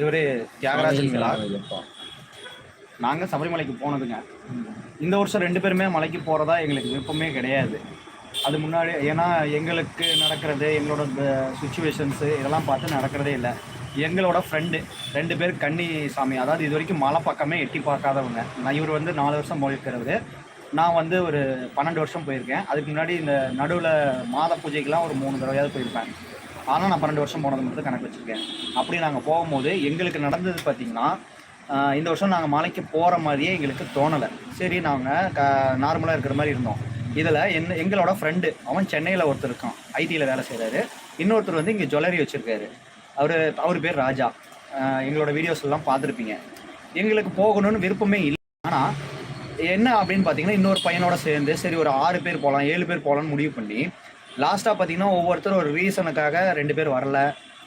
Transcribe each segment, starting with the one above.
இவர் தியாகராஜன்களா நாங்கள் சபரிமலைக்கு போனதுங்க. இந்த வருஷம் ரெண்டு பேருமே மலைக்கு போகிறதா எங்களுக்கு விருப்பமே கிடையாது. அது முன்னாடி ஏன்னா எங்களுக்கு நடக்கிறது எங்களோட சுச்சுவேஷன்ஸு இதெல்லாம் பார்த்து நடக்கிறதே இல்லை. எங்களோட ஃப்ரெண்டு ரெண்டு பேர் கன்னி சாமி அதாவது இது வரைக்கும் மலை பக்கமே எட்டி பார்க்காதவங்க. நான் இவர் வந்து நாலு வருஷம் போயிருக்கிறவர் நான் வந்து ஒரு பன்னெண்டு வருஷம் போயிருக்கேன். அதுக்கு முன்னாடி இந்த நடுவில் மாத பூஜைக்கெலாம் ஒரு மூணு தடவையாவது போயிருப்பேன். ஆனால் நான் பன்னெண்டு வருஷம் போனது மட்டும் கணக்கு வச்சுருக்கேன். அப்படி நாங்கள் போகும்போது எங்களுக்கு நடந்தது பார்த்திங்கன்னா இந்த வருஷம் நாங்கள் மலைக்கு போகிற மாதிரியே எங்களுக்கு தோணலை. சரி நாங்கள் க நார்மலாக இருக்கிற மாதிரி இருந்தோம். இதில் என் எங்களோட ஃப்ரெண்டு அவன் சென்னையில் ஒருத்தர் இருக்கான். ஐடியில் வேலை செய்கிறாரு இன்னொருத்தர் வந்து இங்கே ஜுவல்லரி வச்சுருக்காரு. அவர் அவர் பேர் ராஜா. எங்களோட வீடியோஸ் எல்லாம் பார்த்துருப்பீங்க. எங்களுக்கு போகணும்னு விருப்பமே இல்லை. ஆனால் என்ன அப்படின்னு பார்த்தீங்கன்னா இன்னொரு பையனோட சேர்ந்து சரி ஒரு ஆறு பேர் போகலாம் ஏழு பேர் போகலான்னு முடிவு பண்ணி லாஸ்ட்டாக பார்த்தீங்கன்னா ஒவ்வொருத்தரும் ஒரு ரீசனுக்காக ரெண்டு பேர் வரல.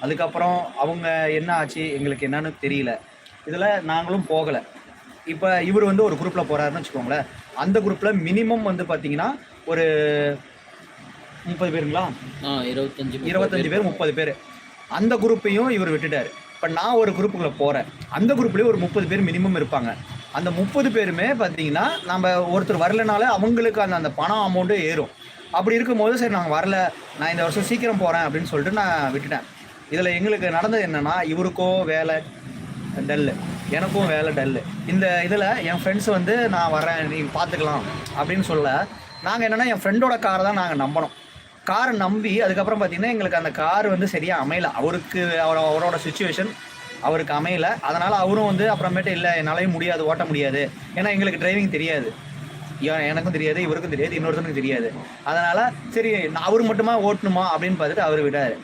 அதுக்கப்புறம் அவங்க என்ன ஆச்சு எங்களுக்கு என்னன்னு தெரியல. இதில் நாங்களும் போகலை. இப்போ இவர் வந்து ஒரு குரூப்பில் போகிறாருன்னு வச்சுக்கோங்களேன். அந்த குரூப்பில் மினிமம் வந்து பார்த்தீங்கன்னா ஒரு முப்பது பேருங்களா? இருபத்தஞ்சு இருபத்தஞ்சு பேர் முப்பது பேர். அந்த குரூப்பையும் இவர் விட்டுட்டாரு. இப்போ நான் ஒரு குரூப்புக்குள்ள போகிறேன் அந்த குரூப்லேயும் ஒரு முப்பது பேர் மினிமம் இருப்பாங்க. அந்த முப்பது பேருமே பார்த்தீங்கன்னா நம்ம ஒருத்தர் வரலனால அவங்களுக்கு அந்த அந்த பணம் அமௌண்ட்டு ஏறும். அப்படி இருக்கும்போது சரி நாங்கள் வரல. நான் இந்த வருஷம் சீக்கிரம் போகிறேன் அப்படின்னு சொல்லிட்டு நான் விட்டுட்டேன். இதில் எங்களுக்கு நடந்தது என்னென்னா இவருக்கோ வேலை டல்லு. எனக்கும் வேலை டல்லு. இந்த இதில் என் ஃப்ரெண்ட்ஸ் வந்து நான் வரேன் நீங்கள் பார்த்துக்கலாம் அப்படின்னு சொல்ல நாங்கள் என்னென்னா என் ஃப்ரெண்டோட காரை தான் நாங்கள் நம்பினோம் காரை நம்பி அதுக்கப்புறம் பார்த்தீங்கன்னா எங்களுக்கு அந்த கார் வந்து சரியாக அமையல. அவருக்கு அவர் அவரோட சுச்சுவேஷன் அவருக்கு அமையல. அதனால் அவரும் வந்து அப்புறமேட்டு இல்லை என்னாலையும் முடியாது ஓட்ட முடியாது. ஏன்னா எங்களுக்கு டிரைவிங் தெரியாது. எனக்கும் தெரியாது இவருக்கும் தெரியாது இன்னொருத்தனுக்கும் தெரியாது. அதனால் சரி நான் அவர் மட்டுமா ஓட்டணுமா அப்படின்னு பார்த்துட்டு அவர் விட்டார்.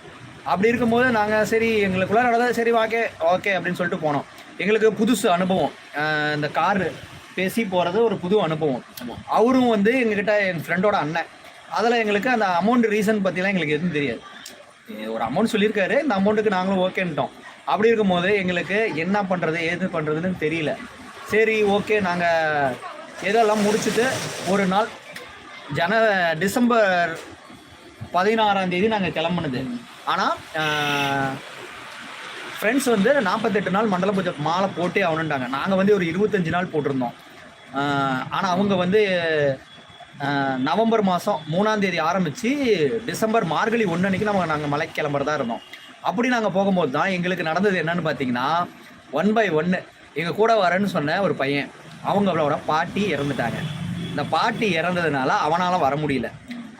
அப்படி இருக்கும்போது நாங்கள் சரி எங்களுக்குள்ள நடந்தது சரி ஓகே ஓகே அப்படின்னு சொல்லிட்டு போனோம். எங்களுக்கு புதுசு அனுபவம். இந்த கார் பேசி போகிறது ஒரு புது அனுபவம். அவரும் வந்து எங்ககிட்ட என் ஃப்ரெண்டோட அண்ணன். அதில் எங்களுக்கு அந்த அமௌண்ட் ரீசன் பற்றிலாம் எங்களுக்கு எதுவும் தெரியாது. ஒரு அமௌண்ட் சொல்லியிருக்காரு இந்த அமௌண்ட்டுக்கு நாங்களும் ஓகேன்ட்டோம் அப்படி இருக்கும்போது எங்களுக்கு என்ன பண்ணுறது ஏது பண்ணுறதுன்னு தெரியல. சரி ஓகே நாங்கள் இதெல்லாம் முடிச்சுட்டு ஒரு நாள் ஜன டிசம்பர் பதினாறாம் தேதி நாங்கள் கிளம்புனது. ஆனால் ஃப்ரெண்ட்ஸ் வந்து நாற்பத்தெட்டு நாள் மண்டல பூஜை மாலை போட்டே ஆகணுன்ட்டாங்க நாங்கள் வந்து ஒரு இருபத்தஞ்சி நாள் போட்டிருந்தோம். ஆனால் அவங்க வந்து நவம்பர் மாதம் மூணாம் தேதி ஆரம்பித்து டிசம்பர் மார்கழி ஒன்று அன்னைக்கு நம்ம நாங்கள் மலைக்கு கிளம்புறதா இருந்தோம். அப்படி நாங்கள் போகும்போது தான் எங்களுக்கு நடந்தது என்னன்னு பார்த்தீங்கன்னா ஒன் பை ஒன்று எங்கள் கூட வரேன்னு சொன்ன ஒரு பையன். அவங்களோட பாட்டி இறந்துட்டாங்க. இந்த பாட்டி இறந்ததுனால அவனால் வர முடியல.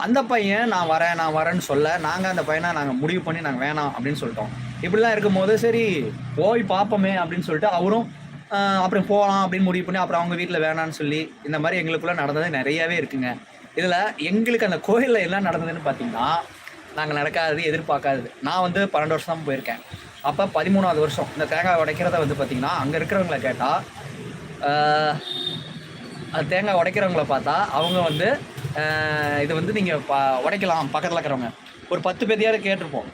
அந்த பையன் நான் வரேன் நான் வரேன்னு சொல்ல நாங்கள் அந்த பையனை நாங்கள் முடிவு பண்ணி நாங்கள் வேணாம் அப்படின்னு சொல்லிட்டோம். இப்படிலாம் இருக்கும்போது சரி போய் பார்ப்போமே அப்படின்னு சொல்லிட்டு அவரும் அப்புறம் போகலாம் அப்படின்னு முடிவு பண்ணி அப்புறம் அவங்க வீட்டில் வேணான்னு சொல்லி இந்த மாதிரி எங்களுக்குள்ளே நடந்தது நிறையாவே இருக்குங்க. இதில் எங்களுக்கு அந்த கோயிலில் என்ன நடந்ததுன்னு பார்த்தீங்கன்னா நாங்கள் நடக்காதது எதிர்பார்க்காதது. நான் வந்து பன்னெண்டு வருஷம் தான் போயிருக்கேன். அப்போ பதிமூணாவது வருஷம் இந்த தேங்காய் உடைக்கிறத வந்து பார்த்தீங்கன்னா அங்கே இருக்கிறவங்கள கேட்டால் தேங்காய் உடைக்கிறவங்கள பார்த்தா அவங்க வந்து இது வந்து நீங்கள் ப உடைக்கலாம் பக்கத்தில் இருக்கிறவங்க. ஒரு பத்து பேர்த்தையாவது கேட்டிருப்போம்.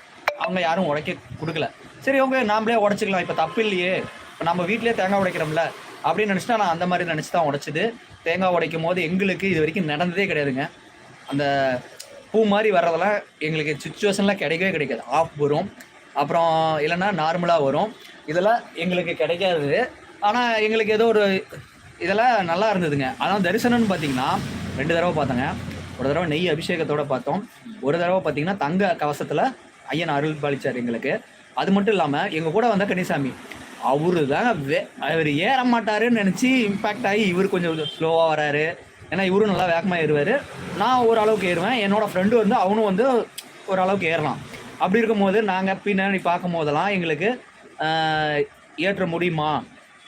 அவங்க யாரும் உடைக்க கொடுக்கல. சரி அவங்க நாமளே உடைச்சிக்கலாம் இப்போ தப்பு இல்லையே. இப்போ நம்ம வீட்டிலேயே தேங்காய் உடைக்கிறோம்ல அப்படின்னு நினச்சிட்டா நான் அந்த மாதிரி நினச்சி தான் உடைச்சிது. தேங்காய் உடைக்கும் போது எங்களுக்கு இது வரைக்கும் நடந்ததே கிடையாதுங்க. அந்த பூ மாதிரி வர்றதெல்லாம் எங்களுக்கு சுச்சுவேஷன்லாம் கிடைக்கவே கிடைக்காது. ஆஃப் வரும். அப்புறம் இல்லைன்னா நார்மலாக வரும். இதெல்லாம் எங்களுக்கு கிடைக்காது. ஆனால் எங்களுக்கு ஏதோ ஒரு இதெல்லாம் நல்லா இருந்ததுங்க. அதான் தரிசனம்னு பார்த்தீங்கன்னா ரெண்டு தடவை பார்த்தோங்க. ஒரு தடவை நெய் அபிஷேகத்தோடு பார்த்தோம். ஒரு தடவை பார்த்தீங்கன்னா தங்க கவசத்தில் ஐயன் அருள் பாலிச்சார் எங்களுக்கு. அது மட்டும் இல்லாமல் எங்கள் கூட வந்த கனிசாமி அவரு தான் வே அவர் ஏற மாட்டாருன்னு நினச்சி இம்பேக்ட் ஆகி இவர் கொஞ்சம் ஸ்லோவாக வராரு. ஏன்னா இவரும் நல்லா வேகமாக ஏறுவார். நான் ஓரளவுக்கு ஏறுவேன். என்னோடய ஃப்ரெண்டு வந்து அவனும் வந்து ஓரளவுக்கு ஏறலாம். அப்படி இருக்கும்போது நாங்கள் பின்னாடி பார்க்கும் போதெல்லாம் எங்களுக்கு ஏற்ற முடியுமா?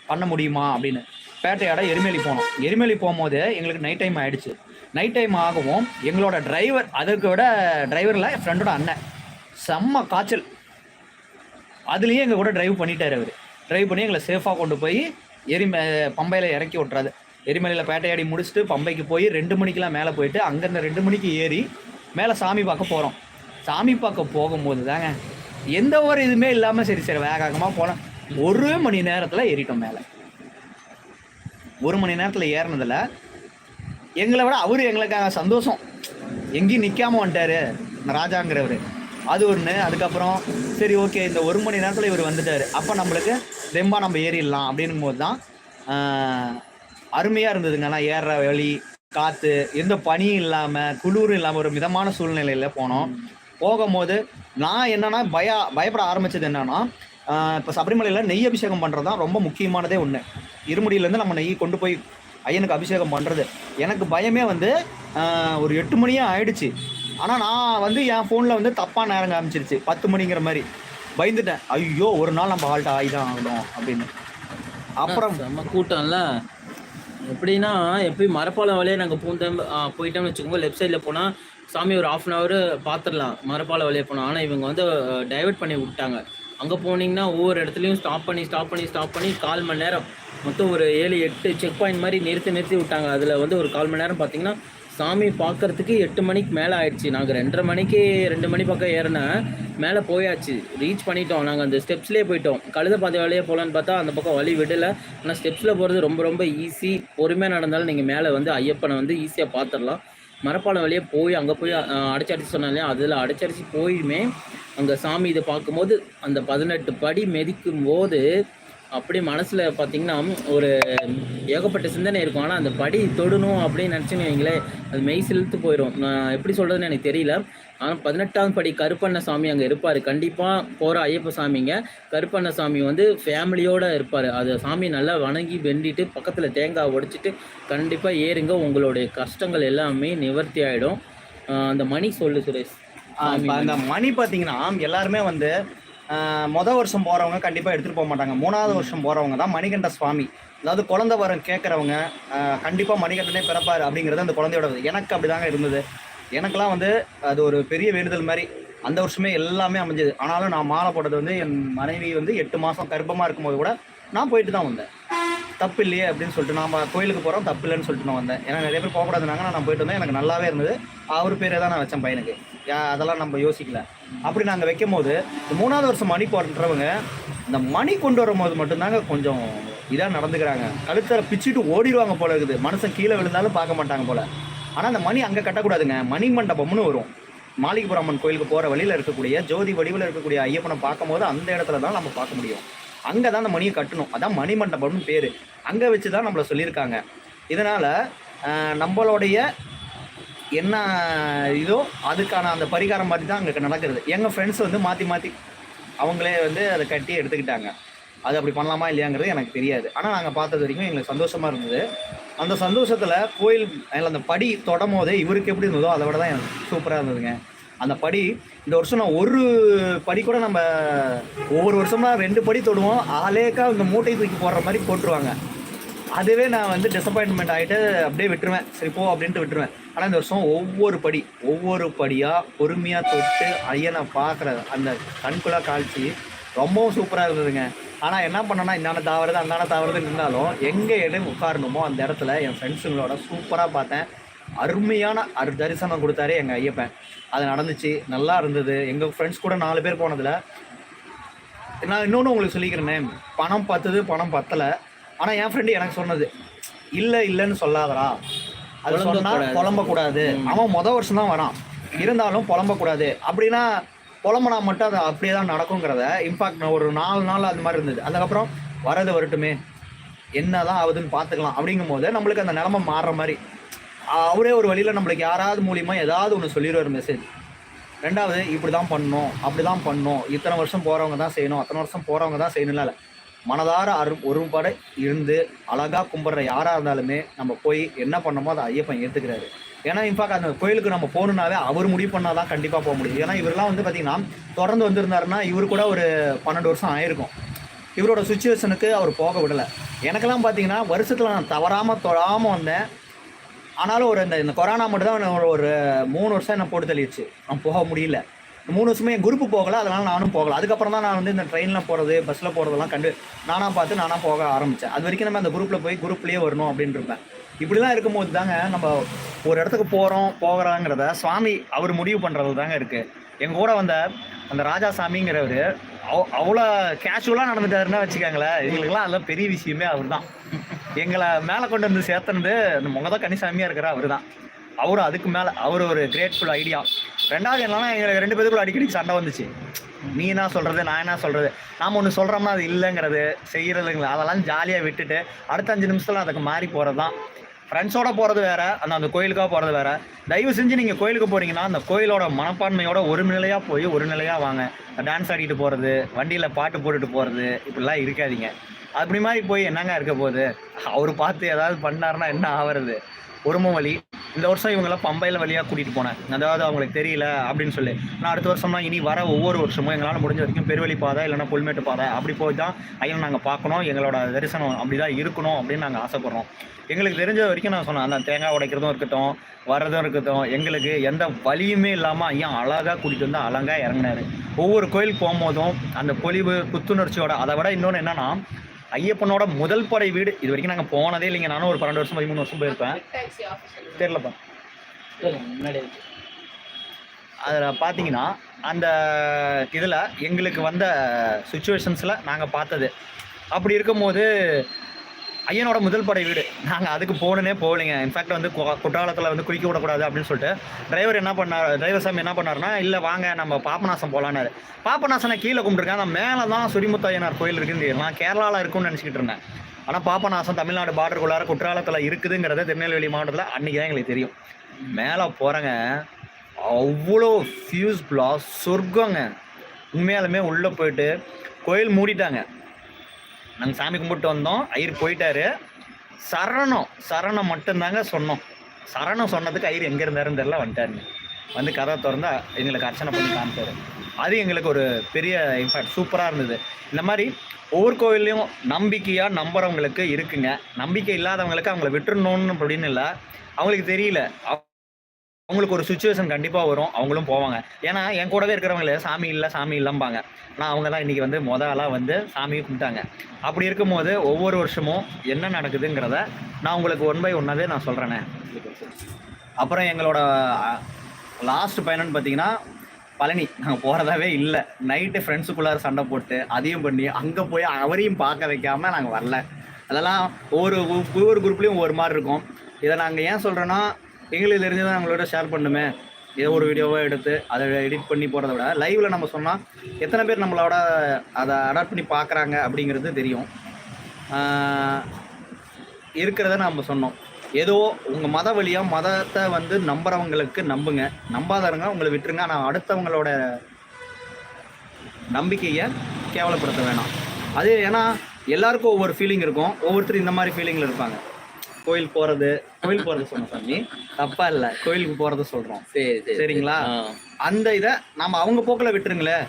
பண்ண முடியுமா அப்படின்னு. பேட்டையாட எரிமேலி போனோம். எரிமேலி போகும்போது எங்களுக்கு நைட் டைம் ஆயிடுச்சு. நைட் டைம் ஆகவும் எங்களோட டிரைவர் அதுக்கு விட டிரைவரில் என் ஃப்ரெண்டோட அண்ணன். செம்ம காய்ச்சல். அதுலேயும் எங்கள் கூட டிரைவ் பண்ணிட்டார் அவர். டிரைவ் பண்ணி எங்களை சேஃபாக கொண்டு போய் எரிமே பம்பையில் இறக்கி விட்றாரு எரிமலையில் பேட்டையாடி முடிச்சுட்டு பம்பைக்கு போய் ரெண்டு மணிக்கெலாம் மேலே போயிட்டு அங்கேருந்து ரெண்டு மணிக்கு ஏறி மேலே சாமி பார்க்க போகிறோம் சாமி பார்க்க போகும்போது தாங்க எந்த ஒரு இதுவுமே இல்லாமல் சரி சரி வேகமாக போனோம் ஒரு மணி நேரத்தில் ஏறிட்டோம் மேலே. ஒரு மணி நேரத்தில் ஏறினதில் எங்களை விட அவரு எங்களுக்காக சந்தோஷம். எங்கேயும் நிற்காம வந்துட்டாரு ராஜாங்கிறவர். அது ஒன்று அதுக்கப்புறம் சரி ஓகே இந்த ஒரு மணி நேரத்தில் இவர் வந்துட்டார். அப்போ நம்மளுக்கு தெம்பா நம்ம ஏறிடலாம் அப்படின்னும் போது தான் அருமையாக இருந்ததுங்க. ஆனால் ஏறுற வழி காற்று எந்த பனியும் இல்லாமல் குளிரும் இல்லாமல் ஒரு மிதமான சூழ்நிலையில் போனோம். போகும்போது நான் என்னன்னா பய பயப்பட ஆரம்பிச்சது என்னன்னா இப்போ சபரிமலையில் நெய் அபிஷேகம் பண்ணுறது தான் ரொம்ப முக்கியமானதே ஒன்று இருமுடியிலேருந்து நம்ம நெய் கொண்டு போய் ஐயனுக்கு அபிஷேகம் பண்ணுறது எனக்கு பயமே வந்து ஒரு எட்டு மணியே ஆயிடுச்சு. ஆனால் நான் வந்து என் ஃபோனில் வந்து தப்பாக நேரம் காமிச்சிருச்சு. பத்து மணிங்கிற மாதிரி. பயந்துட்டேன். ஐயோ ஒரு நாள் நம்ம ஹால்ட் ஆகிதான் ஆகணும் அப்படின்னு. அப்புறம் நம்ம கூட்டம்ல. எப்படின்னா எப்படி மரப்பாலம் வழியாக நாங்கள் பூந்தம் போயிட்டோம்னு வச்சுக்கோங்க. லெஃப்ட் சைடில் போனால் சாமி ஒரு ஆஃப் அன் ஹவர் பார்த்துடலாம் மரப்பாலம் வழியாக போனோம் ஆனால் இவங்க வந்து டைவர்ட் பண்ணி விட்டாங்க அங்கே போனீங்கன்னா ஒவ்வொரு இடத்துலையும் ஸ்டாப் பண்ணி ஸ்டாப் பண்ணி ஸ்டாப் பண்ணி கால் மணி நேரம். மொத்தம் ஒரு ஏழு எட்டு செக் பாயிண்ட் மாதிரி நிறுத்தி நிறுத்தி விட்டாங்க. அதில் வந்து ஒரு கால் மணி நேரம் பார்த்தீங்கன்னா சாமி பார்க்கறதுக்கு எட்டு மணிக்கு மேலே ஆயிடுச்சு. நாங்கள் ரெண்டரை மணிக்கு ரெண்டு மணி பக்கம் ஏறினேன். மேலே போயாச்சு. ரீச் பண்ணிட்டோம். நாங்கள் அந்த ஸ்டெப்ஸ்லேயே போயிட்டோம். கழுத பாதை வழியே போகலான்னு பார்த்தா அந்த பக்கம் வழி விடலை. ஆனால் ஸ்டெப்ஸில் போகிறது ரொம்ப ரொம்ப ஈஸி பொறுமையாக நடந்தாலும் நீங்கள் மேலே வந்து ஐயப்பனை வந்து ஈஸியாக பார்த்துடலாம் மரப்பாலம் வழியாக போய் அங்கே போய் அடைச்சி அடிச்சு சொன்னாலே அதில் அடைச்சடிச்சு போயுமே அங்கே சாமி இதை பார்க்கும்போது அந்த பதினெட்டு படி மிதிக்கும் போது அப்படியே மனசில் பார்த்தீங்கன்னா ஒரு ஏகப்பட்ட சிந்தனை இருக்கும். ஆனால் அந்த படி தொடணும் அப்படின்னு நினச்சின்னு வைங்களேன் அது மெய் செலுத்து போயிடும் நான் எப்படி சொல்கிறதுன்னு எனக்கு தெரியல. ஆனால் பதினெட்டாம் படி கருப்பண்ண சாமி அங்கே இருப்பார். கண்டிப்பாக போகிற ஐயப்ப சாமிங்க. கருப்பண்ண சாமி வந்து ஃபேமிலியோடு இருப்பார். அது சாமி நல்லா வணங்கி வெண்டிட்டு பக்கத்தில் தேங்காய் உடைச்சிட்டு கண்டிப்பாக ஏறுங்க. உங்களுடைய கஷ்டங்கள் எல்லாமே நிவர்த்தி ஆகிடும் அந்த மணி சொல்லு சுரேஷ். அந்த மணி. பார்த்தீங்கன்னா எல்லாருமே வந்து மொதல் வருஷம் போகிறவங்க கண்டிப்பாக எடுத்துகிட்டு போக மாட்டாங்க. மூணாவது வருஷம் போகிறவங்க தான் மணிகண்ட சுவாமி. அதாவது குழந்தை வரம் கேட்குறவங்க கண்டிப்பாக மணிகண்டனே பிறப்பாரு அப்படிங்கிறது அந்த குழந்தையோட எனக்கு எனக்கு அப்படிதாங்க இருந்தது. எனக்கெல்லாம் வந்து அது ஒரு பெரிய வேண்டுதல் மாதிரி அந்த வருஷமே எல்லாமே அமைஞ்சது. ஆனாலும் நான் மாலை போட்டது வந்து என் மனைவி வந்து எட்டு மாதம் கர்ப்பமாக இருக்கும்போது கூட நான் போயிட்டு தான் வந்தேன். தப்பு இல்லையே அப்படின்னு சொல்லிட்டு நம்ம கோயிலுக்கு போகிறோம் தப்பு இல்லைன்னு சொல்லிட்டு நான் வந்தேன். ஏன்னா நிறைய பேர் போகக்கூடாதுனாங்க நான் போயிட்டு வந்தேன். எனக்கு நல்லாவே இருந்தது. அவர் பேரே தான் நான் வச்சேன் பையனுக்கு. யா- அதெல்லாம் நம்ம யோசிக்கல. அப்படி நாங்கள் வைக்கும் போது இந்த மூணாவது வருஷம் மணி போடுறவங்க இந்த மணி கொண்டு வரும்போது மட்டும்தாங்க கொஞ்சம் இதாக நடந்துக்கிறாங்க. கழுத்தில் பிச்சுட்டு ஓடிடுவாங்க போல இருக்குது. மனுஷன் கீழே விழுந்தாலும் பார்க்க மாட்டாங்க போல. ஆனால் அந்த மணி அங்கே கட்டக்கூடாதுங்க. மணி மண்டபம்னு வரும். மாளிகைபுரம் அம்மன் கோயிலுக்கு போகிற வழியில் இருக்கக்கூடிய ஜோதி வடிவில் இருக்கக்கூடிய ஐயப்பனை பார்க்கும்போது அந்த இடத்துல தான் நம்ம பார்க்க முடியும். அங்கே தான் அந்த மணியை கட்டணும். அதான் மணி மண்டபம்னு பேர். அங்கே வச்சு தான் நம்மளை சொல்லியிருக்காங்க. இதனால் நம்மளுடைய என்ன இதோ அதுக்கான அந்த பரிகாரம் மாதிரி தான் அங்கே நடக்கிறது. எங்கள் ஃப்ரெண்ட்ஸ் வந்து மாற்றி மாற்றி அவங்களே வந்து அதை கட்டி எடுத்துக்கிட்டாங்க. அது அப்படி பண்ணலாமா இல்லையாங்கிறது எனக்கு தெரியாது. ஆனால் நாங்கள் பார்த்தது வரைக்கும் எங்களுக்கு சந்தோஷமாக இருந்தது. அந்த சந்தோஷத்தில் கோயில் அதில் அந்த படி தொடும் போதே இவருக்கு எப்படி இருந்ததோ அதை விட தான் எனக்கு சூப்பராக இருந்ததுங்க. அந்த படி இந்த வருஷம் நான் ஒரு படி கூட நம்ம ஒவ்வொரு வருஷமா ரெண்டு படி தொடுவோம். ஆலேக்கா இந்த மூட்டை தூக்கி போடுற மாதிரி போட்டுருவாங்க. அதுவே நான் வந்து டிசப்பாயின்மெண்ட் ஆகிட்டு அப்படியே விட்டுருவேன். சரி போ அப்படின்ட்டு விட்டுருவேன். ஆனால் இந்த வருஷம் ஒவ்வொரு படி ஒவ்வொரு படியாக பொறுமையாக தொட்டு ஐயனை பார்க்குற அந்த கண்குள்ளாக காய்ச்சி ரொம்பவும் சூப்பராக இருந்ததுங்க. ஆனால் என்ன பண்ணேன்னா இந்தான தாவறது அந்தான தாவறது இருந்தாலும் எங்கே இடம் உட்காரணுமோ அந்த இடத்துல என் ஃப்ரெண்ட்ஸுங்களோட சூப்பராக பார்த்தேன். அருமையான அரு தரிசனம் கொடுத்தாரு எங்கள் ஐயப்பன். அது நடந்துச்சு நல்லா இருந்தது. எங்கள் ஃப்ரெண்ட்ஸ் கூட நாலு பேர் போனதில் நான் இன்னொன்று உங்களுக்கு சொல்லிக்கிறேனே பணம் பத்துது பணம் பத்தலை. ஆனால் என் ஃப்ரெண்டு எனக்கு சொன்னது இல்லை இல்லைன்னு சொல்லாதடா. அது சொன்னா புலம்பக்கூடாது. அவன் முத வருஷம் தான் வரான். இருந்தாலும் புலம்பக்கூடாது அப்படின்னா புலம்புனா மட்டும் அது அப்படியே தான் நடக்குங்கிறத இன்ஃபேக்ட் நான் ஒரு நாலு நாள் அந்த மாதிரி இருந்தது. அதுக்கப்புறம் வரது வரட்டுமே. என்னதான் ஆகுதுன்னு பார்த்துக்கலாம். அப்படிங்கும் போது நம்மளுக்கு அந்த நிலமை மாறுற மாதிரி. அவரே ஒரு வழியில் நம்மளுக்கு யாராவது மூலியமாக ஏதாவது ஒன்று சொல்லிடுவார் மெசேஜ் ரெண்டாவது இப்படி தான் பண்ணணும் அப்படி தான் பண்ணணும். இத்தனை வருஷம் போகிறவங்க தான் செய்யணும் அத்தனை வருஷம் போகிறவங்க தான் செய்யணும்ல மனதார அரு ஒருபாடு இருந்து அழகாக கும்பிட்ற யாராக இருந்தாலுமே நம்ம போய் என்ன பண்ணமோ அதை ஐயப்பன் ஏற்றுக்கிறாரு ஏன்னா இன்ஃபேக்ட் அந்த கோயிலுக்கு நம்ம போகணுன்னாவே அவர் முடிவு பண்ணால் தான் கண்டிப்பாக போக முடியும். ஏன்னா இவரெல்லாம் வந்து பார்த்திங்கன்னா தொடர்ந்து வந்திருந்தாருன்னா இவர் கூட ஒரு பன்னெண்டு வருஷம் ஆயிருக்கும். இவரோட சுச்சுவேஷனுக்கு அவர் போக விடலை. எனக்கெல்லாம் பார்த்தீங்கன்னா வருஷத்தில் நான் தவறாமல் தொழாமல் வந்தேன். ஆனாலும் ஒரு இந்த இந்த கொரோனா மட்டும் தான் ஒரு ஒரு மூணு வருஷம் என்ன போட்டு தள்ளிடுச்சு. நான் போக முடியல. இந்த மூணு வருஷமே என் குரூப்பு போகலை அதனால நானும் போகலை. அதுக்கப்புறம் தான் நான் வந்து இந்த ட்ரெயினில் போகிறது பஸ்ஸில் போகிறதெல்லாம் கண்டு நானாக பார்த்து நானாக போக ஆரம்பித்தேன் அது வரைக்கும் நம்ம அந்த குரூப்பில் போய் குரூப்லேயே வரணும் அப்படின்னு இருப்பேன் இப்படிலாம் இருக்கும்போது தாங்க நம்ம ஒரு இடத்துக்கு போகிறோம் போகிறாங்கிறத சுவாமி அவர் முடிவு பண்ணுறது தாங்க இருக்குது எங்கள் கூட வந்த அந்த ராஜா சாமிங்கிறவர் அவ்வளோ கேஷுவலாக நடந்துட்டாருன்னா வச்சுக்கோங்களேன். எங்களுக்குலாம் அதெல்லாம் பெரிய விஷயமே அவர் தான் எங்களை மேலே கொண்டு வந்து சேர்த்துனது அந்த முகதான் கனிசாமியாக இருக்கிற அவர் தான் அவரும் அதுக்கு மேலே அவர் ஒரு கிரேட்ஃபுல் ஐடியா ரெண்டாவது என்னன்னா எங்களுக்கு ரெண்டு பேருக்குள்ள அடிக்கடி சண்டை வந்துச்சு. நீ என்ன சொல்கிறது நான் என்ன சொல்கிறது நாம் ஒன்று சொல்கிறோம்னா அது இல்லைங்கிறது செய்கிறதுங்களா அதெல்லாம் ஜாலியாக விட்டுட்டு அடுத்த அஞ்சு நிமிஷத்தில் அதுக்கு மாறி போகிறது தான் ஃப்ரெண்ட்ஸோட போகிறது வேறு அந்த அந்த கோயிலுக்காக போகிறது வேற. தயவு செஞ்சு நீங்கள் கோயிலுக்கு போகிறீங்கன்னா அந்த கோயிலோட மனப்பான்மையோட ஒரு நிலையாக போய் ஒரு நிலையாக வாங்க. டான்ஸ் ஆடிட்டு போகிறது வண்டியில் பாட்டு போட்டுட்டு போகிறது இப்படிலாம் இருக்காதீங்க. அப்படி மாதிரி போய் என்னங்க இருக்க போகுது? அவர் பார்த்து ஏதாவது பண்ணாருன்னா என்ன ஆகிறது ஒரும வழி இந்த வருஷம் இவங்கெல்லாம் பம்பையில் வழியாக கூட்டிகிட்டு போனேன். அதாவது அவங்களுக்கு தெரியல அப்படின்னு சொல்லி. நான் அடுத்த வருஷம்னா இனி வர ஒவ்வொரு வருஷமும் எங்களால் முடிஞ்ச வரைக்கும் பெருவழி பாதை இல்லைனா புல்மேட்டு பாதை அப்படி போய் தான் ஐயன் நாங்கள் பார்க்கணும் எங்களோட தரிசனம் அப்படி தான் இருக்கணும் அப்படின்னு நாங்கள் ஆசைப்பட்றோம். எங்களுக்கு தெரிஞ்ச வரைக்கும் நான் சொன்னேன் அந்த தேங்காய் உடைக்கிறதும் இருக்கட்டும் வர்றதும் இருக்கட்டும் எங்களுக்கு எந்த வழியுமே இல்லாமல் ஐயா அழகாக கூட்டிகிட்டு வந்து அழகாக இறங்கினாரு. ஒவ்வொரு கோயிலுக்கு போகும்போதும் அந்த பொலிவு புத்துணர்ச்சியோட அதை விட இன்னொன்று என்னென்னா ஐயப்பனோட முதல் படை வீடு இது வரைக்கும் நாங்கள் போனதே இல்லைங்க. நானும் ஒரு பன்னெண்டு வருஷம் பதிமூணு வருஷம் போயிருப்பேன். தெரியலப்பா. முன்னாடி அதில் பார்த்தீங்கன்னா அந்த இதில் எங்களுக்கு வந்த சுச்சுவேஷன்ஸில் நாங்கள் பார்த்தது. அப்படி இருக்கும்போது ஐயனோட முதல் படை வீடு. நாங்கள் அதுக்கு போகணுன்னே போகலைங்க. இன்ஃபேக்ட் வந்து கு- குற்றாலத்தில் வந்து குளிக்க விடக்கூடாது அப்படின்னு சொல்லிட்டு டிரைவர் என்ன பண்ணார் டிரைவர் சாமி என்ன பண்ணாருன்னா இல்லை வாங்க நம்ம பாப்பநாசம் போகலான்னாரு பாப்பநாசனை கீழே கும்பிட்டுருக்கேன் அந்த மேலே தான் சுரிமுத்தையனார் கோயில் இருக்குன்னு நான் கேரளாவில் இருக்கும்னு நினச்சிக்கிட்டு இருந்தேன். ஆனால் பாப்பநாசம் தமிழ்நாடு பார்டருக்குள்ளார குற்றாலத்தில் இருக்குதுங்கிறத திருநெல்வேலி மாவட்டத்தில் அன்றைக்கி தான் எங்களுக்கு தெரியும். மேலே போகிறேங்க அவ்வளோ ஃபியூஸ்ஃபுல்லாக சொர்க்கங்க. உண்மையாலுமே உள்ளே போயிட்டு கோயில் மூடிட்டாங்க. நாங்கள் சாமி கும்பிட்டு வந்தோம். ஐயர் போயிட்டாரு. சரணம் சரணம் மட்டும்தாங்க சொன்னோம். சரணம் சொன்னதுக்கு ஐயர் எங்கே இருந்தாருன்னு தெரில வந்துட்டாருங்க. வந்து கதை திறந்தா எங்களுக்கு அர்ச்சனை பண்ணி காமிச்சாரு. அது எங்களுக்கு ஒரு பெரிய இம்பாக்ட் சூப்பராக இருந்தது. இந்த மாதிரி ஒவ்வொரு கோவில்லையும் நம்பிக்கையாக நம்புறவங்களுக்கு இருக்குங்க. நம்பிக்கை இல்லாதவங்களுக்கு அவங்கள விட்டுறணும்னு அப்படின்னு இல்லை. அவங்களுக்கு தெரியல. அவங்களுக்கு ஒரு சுச்சுவேஷன் கண்டிப்பாக வரும். அவங்களும் போவாங்க. ஏன்னா என் கூடவே இருக்கிறவங்களே சாமி இல்லை சாமி இல்லைம்பாங்க. ஆனால் அவங்க தான் இன்றைக்கி வந்து மொத ஆளாக வந்து சாமியை கும்பிட்டாங்க. அப்படி இருக்கும்போது ஒவ்வொரு வருஷமும் என்ன நடக்குதுங்கிறத நான் உங்களுக்கு ஒன் பை ஒன்னாவே நான் சொல்கிறேனே அப்புறம் எங்களோட லாஸ்ட் பயணம்னு பார்த்தீங்கன்னா பழனி. நாங்கள் போகிறதாவே இல்லை. நைட்டு ஃப்ரெண்ட்ஸுக்குள்ளார சண்டை போட்டு அதையும் பண்ணி அங்கே போய் அவரையும் பார்க்க வைக்காம நாங்கள் வரல. அதெல்லாம் ஒவ்வொரு ஒவ்வொரு குரூப்லேயும் ஒவ்வொரு மாதிரி இருக்கும். இதை நாங்கள் ஏன் சொல்கிறோன்னா எங்களுக்கு தெரிஞ்சதை நாங்களோட ஷேர் பண்ணுமே. ஏதோ ஒரு வீடியோவாக எடுத்து அதை எடிட் பண்ணி போகிறத விட லைவில் நம்ம சொன்னால் எத்தனை பேர் நம்மளோட அதை அடாப்ட் பண்ணி பார்க்குறாங்க அப்படிங்கிறது தெரியும். இருக்கிறத நம்ம சொன்னோம். ஏதோ உங்கள் மத வழியாக மதத்தை வந்து நம்புறவங்களுக்கு நம்புங்க. நம்பாதவங்க உங்களை விட்டுருங்க. ஆனால் அடுத்தவங்களோட நம்பிக்கையை கேவலப்படுத்த வேணாம். அது ஏன்னா எல்லாருக்கும் ஒவ்வொரு ஃபீலிங் இருக்கும். ஒவ்வொருத்தரும் இந்த மாதிரி ஃபீலிங்கில் இருப்பாங்க. கோயில் போகிறது கோயில் போகிறது சொன்னோம் சாமி. தப்பா இல்லை கோயிலுக்கு சரி சரி சரிங்களா. அந்த இதை நம்ம அவங்க போக்கில் விட்டுருங்களேன்.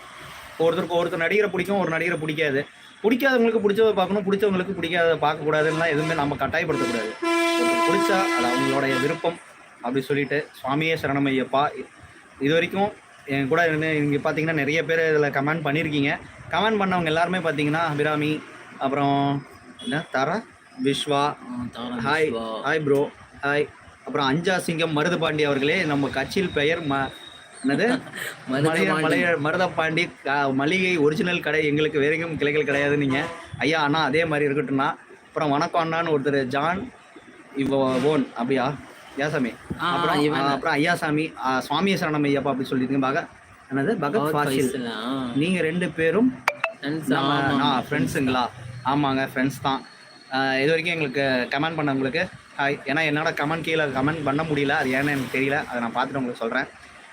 ஒருத்தருக்கு ஒருத்தர் நடிகரை பிடிக்கும் ஒரு நடிகரை பிடிக்காது. பிடிக்காதவங்களுக்கு பிடிச்சதை பார்க்கணும் பிடிச்சவங்களுக்கு பிடிக்காததை பார்க்கக்கூடாதுன்னா எதுவுமே நம்ம கட்டாயப்படுத்தக்கூடாது. பிடிச்சா அது அவங்களுடைய விருப்பம் அப்படி சொல்லிட்டு சுவாமியே சரணமையப்பா. இது வரைக்கும் என் கூட இருந்து இங்கே பார்த்தீங்கன்னா நிறைய பேர் இதில் கமெண்ட் பண்ணியிருக்கீங்க கமெண்ட் பண்ணவங்க எல்லாருமே பார்த்தீங்கன்னா அபிராமி அப்புறம் என்ன? தரா? Vishwa. Hi. Hi bro hi அப்புறம் அஞ்சா சிங்கம் மருதுபாண்டி அவர்களே நம்ம கட்சியில் பெயர் ம என்னது. மலைய மருதப்பாண்டி மளிகை ஒரிஜினல் கடை எங்களுக்கு வேற எங்கேயும் கிளைகள் கிடையாது நீங்கள் ஐயா அண்ணா அதே மாதிரி இருக்கட்டும்னா அப்புறம் வணக்கம் அண்ணான்னு ஒருத்தர் ஜான் இவோ ஓன் அப்படியா? யாசாமி அப்புறம் அப்புறம் ஐயாசாமி சுவாமிய சரணம் ஐயப்பா அப்படி சொல்லியிருக்கீங்க பக என்னது? பகத் ஃபாசில். நீங்கள் ரெண்டு பேரும் ஃப்ரெண்ட்ஸுங்களா ஆமாங்க ஃப்ரெண்ட்ஸ் தான். இது வரைக்கும் எங்களுக்கு கமெண்ட் பண்ணவங்களுக்கு ஹாய் ஏன்னா என்னோட கமெண்ட் கீழே கமெண்ட் பண்ண முடியல. அது ஏன்னு எனக்கு தெரியல. அதை நான் பார்த்துட்டு உங்களுக்கு சொல்கிறேன்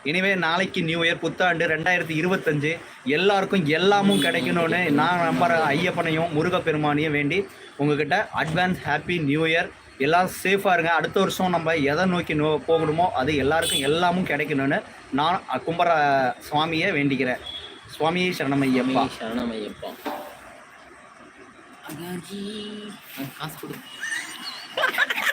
இனிவே நாளைக்கு நியூ இயர் புத்தாண்டு ரெண்டாயிரத்தி இருபத்தஞ்சு. எல்லாருக்கும் எல்லாமும் கிடைக்கணும்னு நான் நம்புற ஐயப்பனையும் முருகப்பெருமானையும் வேண்டி உங்ககிட்ட அட்வான்ஸ் ஹாப்பி நியூ இயர் எல்லாம் சேஃபாக இருங்க. அடுத்த வருஷம் நம்ம எதை நோக்கி நோ போகணுமோ அது எல்லாருக்கும் எல்லாமும் கிடைக்கணும்னு நான் கும்பர சுவாமியை வேண்டிக்கிறேன். சுவாமியை சரணமையப்பா. சரணமையப்பா. காசு கொடு.